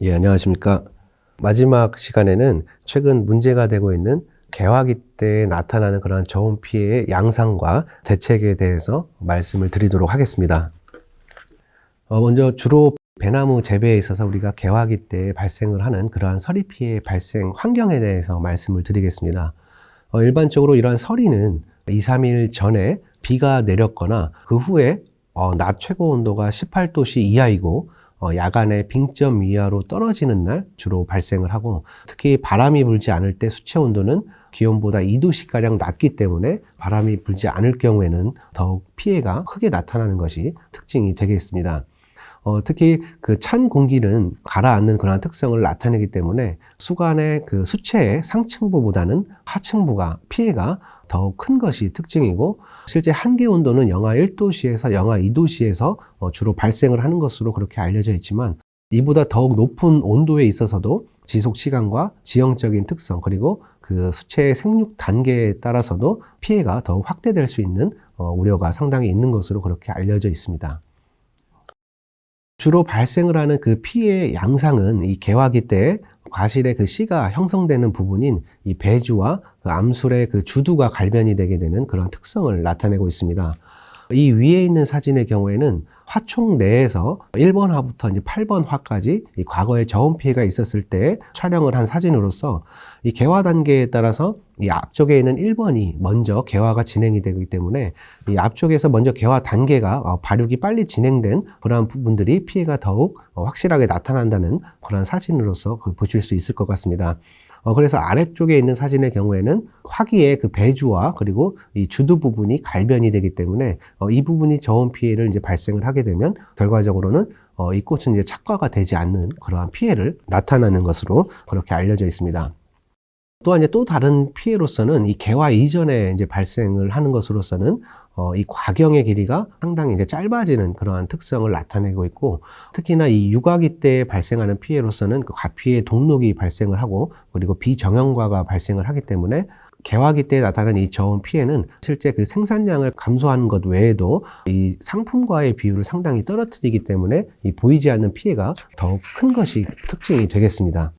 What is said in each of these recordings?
예, 안녕하십니까. 마지막 시간에는 최근 문제가 되고 있는 개화기 때 나타나는 그러한 저온 피해의 양상과 대책에 대해서 말씀을 드리도록 하겠습니다. 어, 먼저 주로 배나무 재배에 있어서 우리가 개화기 때 발생을 하는 그러한 서리 피해 발생 환경에 대해서 말씀을 드리겠습니다. 어, 일반적으로 이러한 서리는 2, 3일 전에 비가 내렸거나 그 후에 어, 낮 최고 온도가 18도씨 이하이고 어, 야간에 빙점 이하로 떨어지는 날 주로 발생을 하고 특히 바람이 불지 않을 때 수체 온도는 기온보다 2도씨가량 낮기 때문에 바람이 불지 않을 경우에는 더욱 피해가 크게 나타나는 것이 특징이 되겠습니다. 어, 특히 그 찬 공기는 가라앉는 그런 특성을 나타내기 때문에 수간의 그 수체의 상층부보다는 하층부가 피해가 더욱 큰 것이 특징이고 실제 한계 온도는 영하 1도씨에서 영하 2도씨에서 어, 주로 발생을 하는 것으로 그렇게 알려져 있지만 이보다 더욱 높은 온도에 있어서도 지속 시간과 지형적인 특성 그리고 그 수체의 생육 단계에 따라서도 피해가 더욱 확대될 수 있는 어, 우려가 상당히 있는 것으로 그렇게 알려져 있습니다. 주로 발생을 하는 그 피해 양상은 이 개화기 때 과실의 그 씨가 형성되는 부분인 이 배주와 그 암술의 그 주두가 갈변이 되게 되는 그런 특성을 나타내고 있습니다. 이 위에 있는 사진의 경우에는 화총 내에서 1번 화부터 이제 8번 화까지 이 과거에 저온 피해가 있었을 때 촬영을 한 사진으로서 이 개화 단계에 따라서 이 앞쪽에 있는 1번이 먼저 개화가 진행이 되기 때문에 이 앞쪽에서 먼저 개화 단계가 어, 발육이 빨리 진행된 그러한 부분들이 피해가 더욱 어, 확실하게 나타난다는 그런 사진으로서 그 보실 수 있을 것 같습니다. 어, 그래서 아래쪽에 있는 사진의 경우에는 화기의 그 배주와 그리고 이 주두 부분이 갈변이 되기 때문에 어, 이 부분이 저온 피해를 이제 발생을 하게 되면 결과적으로는 어, 이 꽃은 이제 착과가 되지 않는 그러한 피해를 나타나는 것으로 그렇게 알려져 있습니다. 또한 이제 또 다른 피해로서는 이 개화 이전에 이제 발생을 하는 것으로서는 어, 이 과경의 길이가 상당히 이제 짧아지는 그러한 특성을 나타내고 있고 특히나 이 육아기 때 발생하는 피해로서는 그 과피의 동록이 발생을 하고 그리고 비정형과가 발생을 하기 때문에 개화기 때 나타나는 이 저온 피해는 실제 그 생산량을 감소하는 것 외에도 이 상품과의 비율을 상당히 떨어뜨리기 때문에 이 보이지 않는 피해가 더욱 큰 것이 특징이 되겠습니다.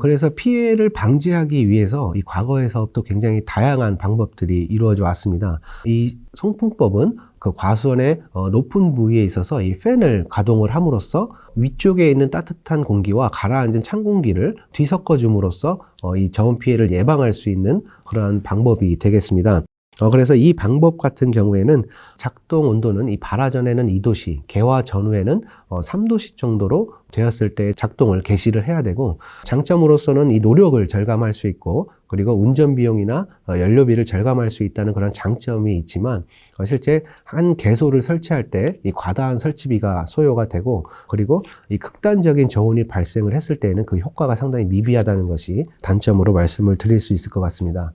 그래서 피해를 방지하기 위해서 이 과거에서부터 굉장히 다양한 방법들이 이루어져 왔습니다. 이 송풍법은 그 과수원의 어, 높은 부위에 있어서 이 팬을 가동을 함으로써 위쪽에 있는 따뜻한 공기와 가라앉은 찬 공기를 뒤섞어 줌으로써 어, 이 저온 피해를 예방할 수 있는 그러한 방법이 되겠습니다. 어, 그래서 이 방법 같은 경우에는 작동 온도는 이 발화 전에는 2도씨, 개화 전후에는 어, 3도씨 정도로 되었을 때 작동을 개시를 해야 되고 장점으로서는 이 노력을 절감할 수 있고 그리고 운전 비용이나 어, 연료비를 절감할 수 있다는 그런 장점이 있지만 어, 실제 한 개소를 설치할 때 이 과다한 설치비가 소요가 되고 그리고 이 극단적인 저온이 발생을 했을 때에는 그 효과가 상당히 미비하다는 것이 단점으로 말씀을 드릴 수 있을 것 같습니다.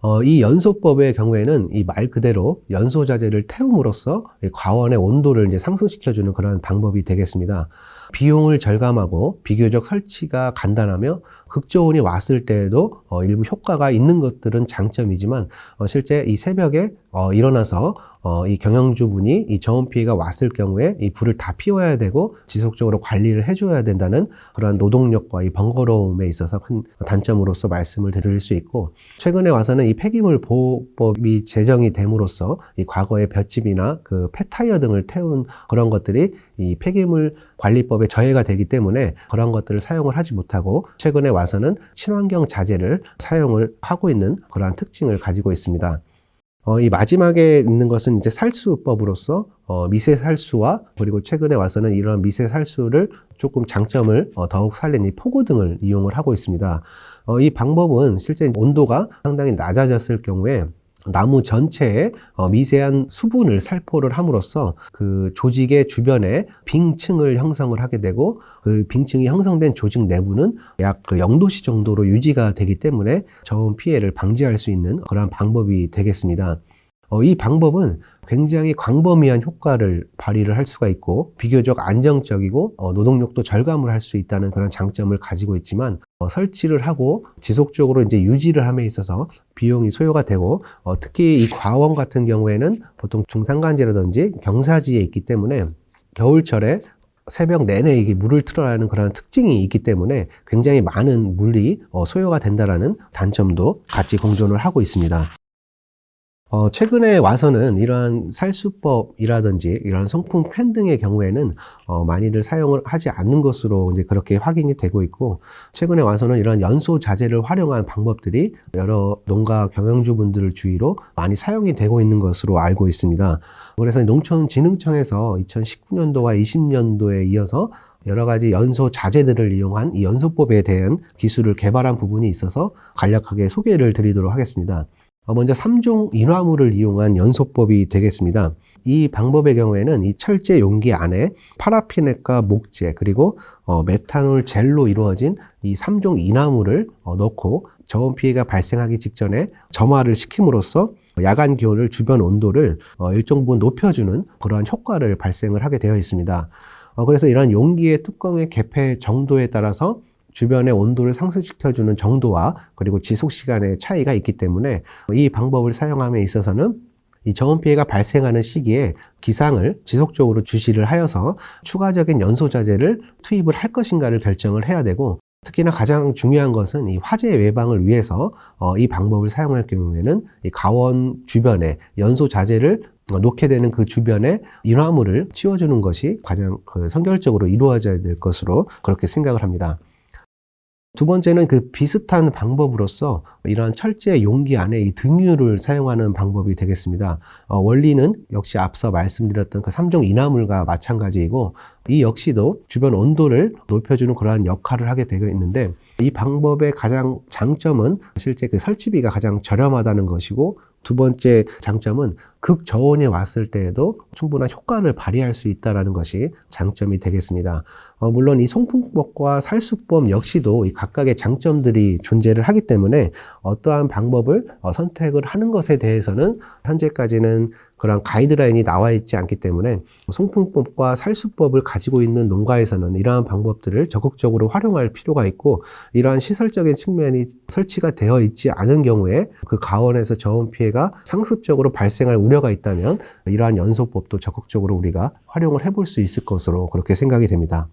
어, 이 연소법의 경우에는 이 말 그대로 연소 자재를 태움으로써 이 과원의 온도를 이제 상승시켜주는 그런 방법이 되겠습니다. 비용을 절감하고 비교적 설치가 간단하며 극저온이 왔을 때에도 어, 일부 효과가 있는 것들은 장점이지만 어, 실제 이 새벽에 어, 일어나서 어, 이 경영주분이 이 저온 피해가 왔을 경우에 이 불을 다 피워야 되고 지속적으로 관리를 해줘야 된다는 그러한 노동력과 이 번거로움에 있어서 큰 단점으로서 말씀을 드릴 수 있고 최근에 와서는 이 폐기물 보호법이 제정이 됨으로써 이 과거의 볏짚이나 그 폐타이어 등을 태운 그런 것들이 이 폐기물 관리법에 저해가 되기 때문에 그런 것들을 사용을 하지 못하고 최근에 와서는 친환경 자재를 사용을 하고 있는 그러한 특징을 가지고 있습니다. 어, 이 마지막에 있는 것은 이제 살수법으로서 어, 미세 살수와 그리고 최근에 와서는 이런 미세 살수를 조금 장점을 어, 더욱 살린 이 포고 등을 이용을 하고 있습니다. 어, 이 방법은 실제 온도가 상당히 낮아졌을 경우에 나무 전체에 어, 미세한 수분을 살포를 함으로써 그 조직의 주변에 빙층을 형성을 하게 되고 그 빙층이 형성된 조직 내부는 약 그 0도씨 정도로 유지가 되기 때문에 저온 피해를 방지할 수 있는 그러한 방법이 되겠습니다. 어, 이 방법은 굉장히 광범위한 효과를 발휘를 할 수가 있고 비교적 안정적이고 어, 노동력도 절감을 할 수 있다는 그런 장점을 가지고 있지만 어, 설치를 하고 지속적으로 이제 유지를 함에 있어서 비용이 소요가 되고 어, 특히 이 과원 같은 경우에는 보통 중산간지라든지 경사지에 있기 때문에 겨울철에 새벽 내내 이게 물을 틀어야 하는 그런 특징이 있기 때문에 굉장히 많은 물이 어, 소요가 된다라는 단점도 같이 공존을 하고 있습니다. 어, 최근에 와서는 이러한 살수법이라든지 이런 성품 팬 등의 경우에는 어, 많이들 사용을 하지 않는 것으로 이제 그렇게 확인이 되고 있고 최근에 와서는 이런 연소 자재를 활용한 방법들이 여러 농가 경영주분들을 주위로 많이 사용이 되고 있는 것으로 알고 있습니다. 그래서 농촌진흥청에서 2019년도와 20년도에 이어서 여러 가지 연소 자재들을 이용한 이 연소법에 대한 기술을 개발한 부분이 있어서 간략하게 소개를 드리도록 하겠습니다. 어, 먼저 3종 인화물을 이용한 연소법이 되겠습니다. 이 방법의 경우에는 이 철제 용기 안에 파라피넷과 목재 그리고 어, 메탄올 젤로 이루어진 이 3종 인화물을 어, 넣고 저온 피해가 발생하기 직전에 점화를 시킴으로써 야간 기온을 주변 온도를 어, 일정 부분 높여주는 그러한 효과를 발생을 하게 되어 있습니다. 어, 그래서 이러한 용기의 뚜껑의 개폐 정도에 따라서 주변의 온도를 상승시켜주는 정도와 그리고 지속 시간의 차이가 있기 때문에 이 방법을 사용함에 있어서는 이 저온 피해가 발생하는 시기에 기상을 지속적으로 주시를 하여서 추가적인 연소 자재를 투입을 할 것인가를 결정을 해야 되고 특히나 가장 중요한 것은 이 화재 예방을 위해서 어, 이 방법을 사용할 경우에는 이 가원 주변에 연소 자재를 놓게 되는 그 주변에 인화물을 치워주는 것이 가장 그 선결적으로 이루어져야 될 것으로 그렇게 생각을 합니다. 두 번째는 그 비슷한 방법으로서 이러한 철제 용기 안에 이 등유를 사용하는 방법이 되겠습니다. 어, 원리는 역시 앞서 말씀드렸던 그 3종 인화물과 마찬가지이고 이 역시도 주변 온도를 높여주는 그러한 역할을 하게 되어 있는데 이 방법의 가장 장점은 실제 그 설치비가 가장 저렴하다는 것이고 두 번째 장점은 극저온에 왔을 때에도 충분한 효과를 발휘할 수 있다는 것이 장점이 되겠습니다. 어, 물론 이 송풍법과 살수법 역시도 이 각각의 장점들이 존재를 하기 때문에 어떠한 방법을 어, 선택을 하는 것에 대해서는 현재까지는 그런 가이드라인이 나와 있지 않기 때문에 송풍법과 살수법을 가지고 있는 농가에서는 이러한 방법들을 적극적으로 활용할 필요가 있고 이러한 시설적인 측면이 설치가 되어 있지 않은 경우에 그 가원에서 저온 피해가 상습적으로 발생할 우려가 있다면 이러한 연소법도 적극적으로 우리가 활용을 해볼 수 있을 것으로 그렇게 생각이 됩니다.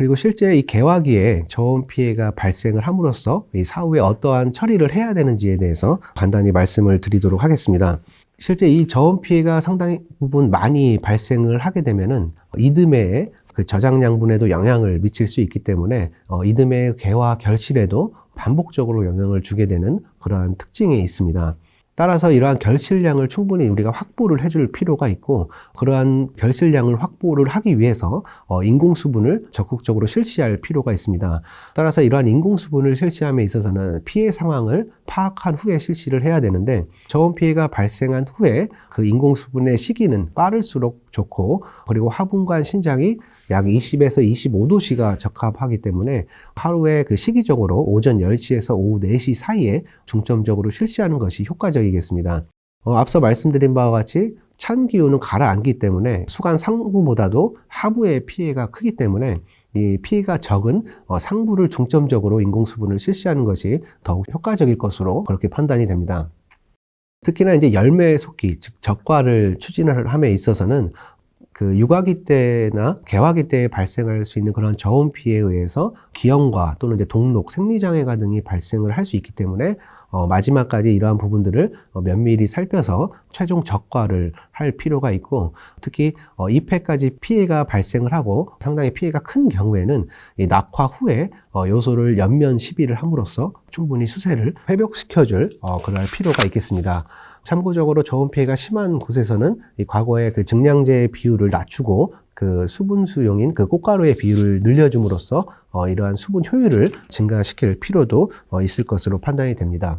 그리고 실제 이 개화기에 저온 피해가 발생을 함으로써 이 사후에 어떠한 처리를 해야 되는지에 대해서 간단히 말씀을 드리도록 하겠습니다. 실제 이 저온 피해가 상당히 부분 많이 발생을 하게 되면은 이듬해에 그 저장량분에도 영향을 미칠 수 있기 때문에 어, 이듬해 개화 결실에도 반복적으로 영향을 주게 되는 그러한 특징이 있습니다. 따라서 이러한 결실량을 충분히 우리가 확보를 해줄 필요가 있고 그러한 결실량을 확보를 하기 위해서 어, 인공수분을 적극적으로 실시할 필요가 있습니다. 따라서 이러한 인공수분을 실시함에 있어서는 피해 상황을 파악한 후에 실시를 해야 되는데 저온 피해가 발생한 후에 그 인공수분의 시기는 빠를수록 좋고 그리고 화분관 신장이 약 20에서 25도씨가 적합하기 때문에 하루에 그 시기적으로 오전 10시에서 오후 4시 사이에 중점적으로 실시하는 것이 효과적이겠습니다. 어, 앞서 말씀드린 바와 같이 찬 기온은 가라앉기 때문에 수간 상부보다도 하부의 피해가 크기 때문에 이 피해가 적은 어, 상부를 중점적으로 인공수분을 실시하는 것이 더욱 효과적일 것으로 그렇게 판단이 됩니다. 특히나 이제 열매 속기, 즉 적과를 추진을 함에 있어서는 그 육아기 때나 개화기 때에 발생할 수 있는 그런 저온 피해에 의해서 기형과 또는 이제 동록, 생리장애가 등이 발생을 할 수 있기 때문에 어, 마지막까지 이러한 부분들을 어, 면밀히 살펴서 최종 적과를 할 필요가 있고 특히 어, 2패까지 피해가 발생을 하고 상당히 피해가 큰 경우에는 이 낙화 후에 어, 요소를 연면 시비를 함으로써 충분히 수세를 회복시켜줄 어, 그럴 필요가 있겠습니다. 참고적으로 저온 피해가 심한 곳에서는 이 과거에 그 증량제의 비율을 낮추고 그 수분 수용인 그 꽃가루의 비율을 늘려줌으로써 어, 이러한 수분 효율을 증가시킬 필요도 어, 있을 것으로 판단이 됩니다.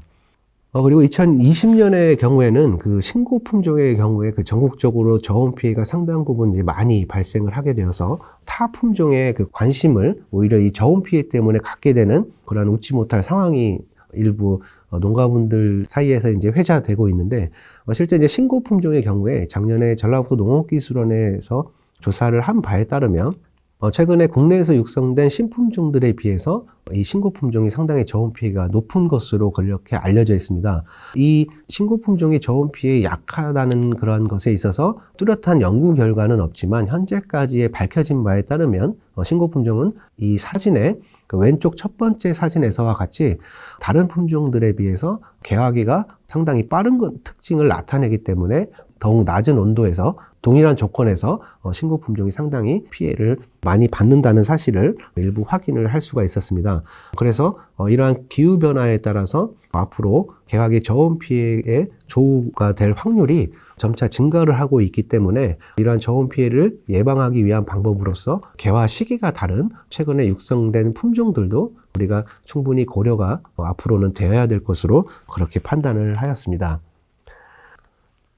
어, 그리고 2020년의 경우에는 그 신고 품종의 경우에 그 전국적으로 저온 피해가 상당 부분 이제 많이 발생을 하게 되어서 타 품종의 그 관심을 오히려 이 저온 피해 때문에 갖게 되는 그런 웃지 못할 상황이 일부 어, 농가분들 사이에서 이제 회자되고 있는데 어, 실제 이제 신고 품종의 경우에 작년에 전라북도 농업기술원에서 조사를 한 바에 따르면 어, 최근에 국내에서 육성된 신품종들에 비해서 이 신고 품종이 상당히 저온 피해가 높은 것으로 그렇게 알려져 있습니다. 이 신고 품종이 저온 피해에 약하다는 그러한 것에 있어서 뚜렷한 연구 결과는 없지만 현재까지의 밝혀진 바에 따르면 어, 신고 품종은 이 사진의 그 왼쪽 첫 번째 사진에서와 같이 다른 품종들에 비해서 개화기가 상당히 빠른 것- 특징을 나타내기 때문에 더욱 낮은 온도에서 동일한 조건에서 어, 신고 품종이 상당히 피해를 많이 받는다는 사실을 일부 확인을 할 수가 있었습니다. 그래서 어, 이러한 기후 변화에 따라서 앞으로 개화기 저온 피해의 조우가 될 확률이 점차 증가를 하고 있기 때문에 이러한 저온 피해를 예방하기 위한 방법으로서 개화 시기가 다른 최근에 육성된 품종들도 우리가 충분히 고려가 어, 앞으로는 되어야 될 것으로 그렇게 판단을 하였습니다.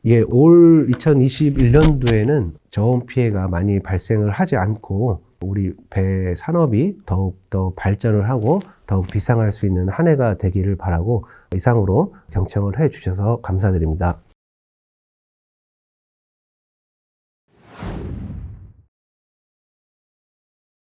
예, 올 2021년도에는 저온 피해가 많이 발생을 하지 않고 우리 배 산업이 더욱더 발전을 하고 더욱 비상할 수 있는 한 해가 되기를 바라고 이상으로 경청을 해 주셔서 감사드립니다.